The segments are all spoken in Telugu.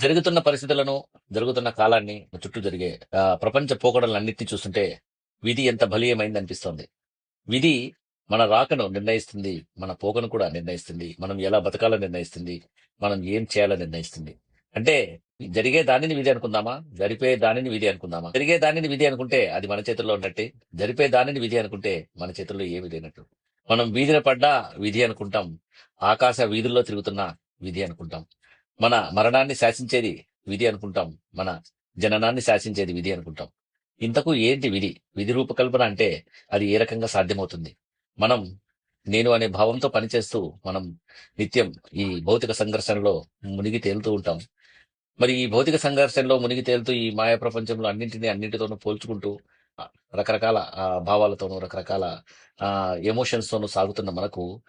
జరుగుతున్న పరిస్థితులను జరుగుతున్న కాలాన్ని చుట్టూ జరిగే ప్రపంచ పోకడలన్నిటిని చూస్తుంటే విధి ఎంత బలీయమైంది అనిపిస్తోంది విధి మన రాకను నిర్ణయిస్తుంది మన పోకను కూడా నిర్ణయిస్తుంది మనం ఎలా బతకాలో నిర్ణయిస్తుంది మనం ఏం చేయాలో నిర్ణయిస్తుంది. అంటే జరిగే దానిని విధి అనుకుందామా? జరిపే దానిని విధి అనుకుందామా? జరిగే దానిని విధి అనుకుంటే అది మన చేతుల్లో ఉన్నట్టే జరిపే దానిని విధి అనుకుంటే మన చేతుల్లో ఏమి లేనట్టు. మనం వీధిన పడ్డా విధి అనుకుంటాం ఆకాశ వీధుల్లో తిరుగుతున్న విధి అనుకుంటాం. మన మరణాన్ని శాసించేది విధి అనుకుంటాం. మన జననాన్ని శాసించేది విధి అనుకుంటాం. ఇంతకు ఏంటి విధి? విధి రూపకల్పన అంటే అది ఏ రకంగా సాధ్యమవుతుంది? మనం నేను అనే భావంతో పనిచేస్తూ మనం నిత్యం ఈ భౌతిక సంఘర్షణలో మునిగి తేలుతూ ఉంటాం. మరి ఈ భౌతిక సంఘర్షణలో మునిగి తేలుతూ ఈ మాయా ప్రపంచంలో అన్నింటినీ అన్నింటితోనూ పోల్చుకుంటూ రకరకాల భావాలతోనూ రకరకాల ఎమోషన్స్ తోనూ సాగుతున్న మనకు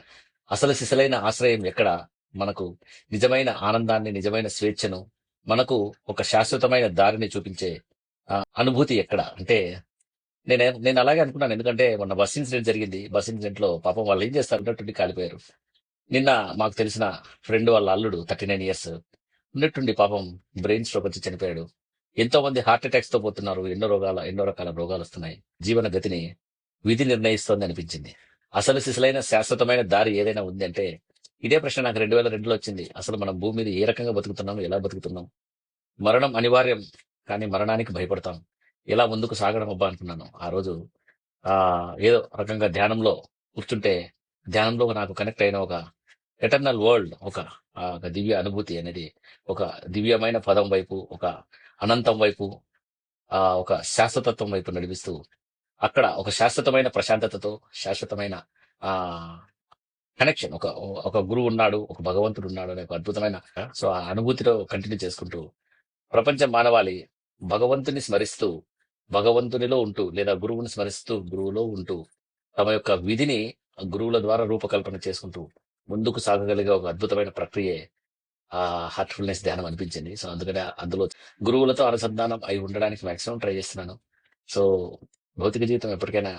అసలు సిసలైన ఆశ్రయం ఎక్కడ? మనకు నిజమైన ఆనందాన్ని నిజమైన స్వేచ్ఛను మనకు ఒక శాశ్వతమైన దారిని చూపించే అనుభూతి ఎక్కడ? అంటే నేను నేను అలాగే అనుకున్నాను. ఎందుకంటే మొన్న బస్ ఇన్సిడెంట్ జరిగింది. బస్ ఇన్సిడెంట్లో పాపం వాళ్ళు ఏం చేస్తారు? ఉన్నట్టుండి కాలిపోయారు. నిన్న మాకు తెలిసిన ఫ్రెండ్ వాళ్ళ అల్లుడు థర్టీ నైన్ ఇయర్స్ ఉన్నట్టుండి పాపం బ్రెయిన్ స్ట్రోక్ వచ్చి చనిపోయాడు. ఎంతో మంది హార్ట్ అటాక్స్తో పోతున్నారు. ఎన్నో రోగాల ఎన్నో రకాల రోగాలు వస్తున్నాయి. జీవన గతిని విధి నిర్ణయిస్తోంది అనిపించింది. అసలు సిసలైన శాశ్వతమైన దారి ఏదైనా ఉంది అంటే ఇదే ప్రశ్న నాకు రెండు వేల రెండులో వచ్చింది. అసలు మనం భూమి మీద ఏ రకంగా బతుకుతున్నాం? ఎలా బతుకుతున్నాం? మరణం అనివార్యం కానీ మరణానికి భయపడతాం. ఎలా ముందుకు సాగడం అబ్బా అనుకున్నాను. ఆ రోజు ఆ ఏదో రకంగా ధ్యానంలో కూర్చుంటే ధ్యానంలో నాకు కనెక్ట్ అయిన ఒక ఎటర్నల్ వరల్డ్ ఒక ఒక దివ్య అనుభూతి అనేది ఒక దివ్యమైన పదం వైపు ఒక అనంతం వైపు ఆ ఒక శాశ్వతత్వం వైపు నడిపిస్తూ అక్కడ ఒక శాశ్వతమైన ప్రశాంతతతో శాశ్వతమైన ఆ కనెక్షన్ ఒక ఒక గురువు ఉన్నాడు ఒక భగవంతుడు ఉన్నాడు అనే ఒక అద్భుతమైన సో ఆ అనుభూతిలో కంటిన్యూ చేసుకుంటూ ప్రపంచ మానవాళి భగవంతుని స్మరిస్తూ భగవంతునిలో ఉంటూ లేదా గురువుని స్మరిస్తూ గురువులో ఉంటూ తమ యొక్క విధిని ఆ గురువుల ద్వారా రూపకల్పన చేసుకుంటూ ముందుకు సాగగలిగే ఒక అద్భుతమైన ప్రక్రియే ఆ హార్ట్ఫుల్నెస్ ధ్యానం అనిపించింది. సో అందుకనే అందులో గురువులతో అనుసంధానం అయి ఉండడానికి మాక్సిమం ట్రై చేస్తున్నాను. సో భౌతిక జీవితం ఎప్పటికైనా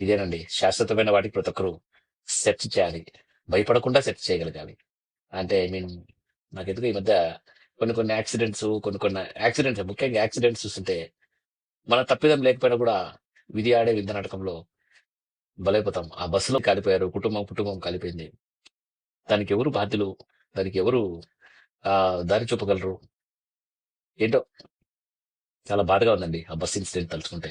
ఇదేనండి. శాశ్వతమైన వాటికి ప్రతి ఒక్కరు సెర్చ్ చేయాలి. భయపడకుండా సెర్చ్ చేయగలగాలి. అంటే ఐ మీన్ నాకు ఎందుకు ఈ మధ్య కొన్ని కొన్ని యాక్సిడెంట్స్ కొన్ని కొన్ని యాక్సిడెంట్స్ ముఖ్యంగా యాక్సిడెంట్స్ చూస్తుంటే మన తప్పిదం లేకపోయినా కూడా విధి ఆడే వింత నాటకంలో బలైపోతాం. ఆ బస్సులో కాలిపోయారు కుటుంబం కుటుంబం కాలిపోయింది. దానికి ఎవరు బాధ్యులు? దానికి ఎవరు ఆ దారి చూపగలరు? ఏంటో? చాలా బాధగా ఉందండి ఆ బస్ ఇన్సిడెంట్ తలుచుకుంటే.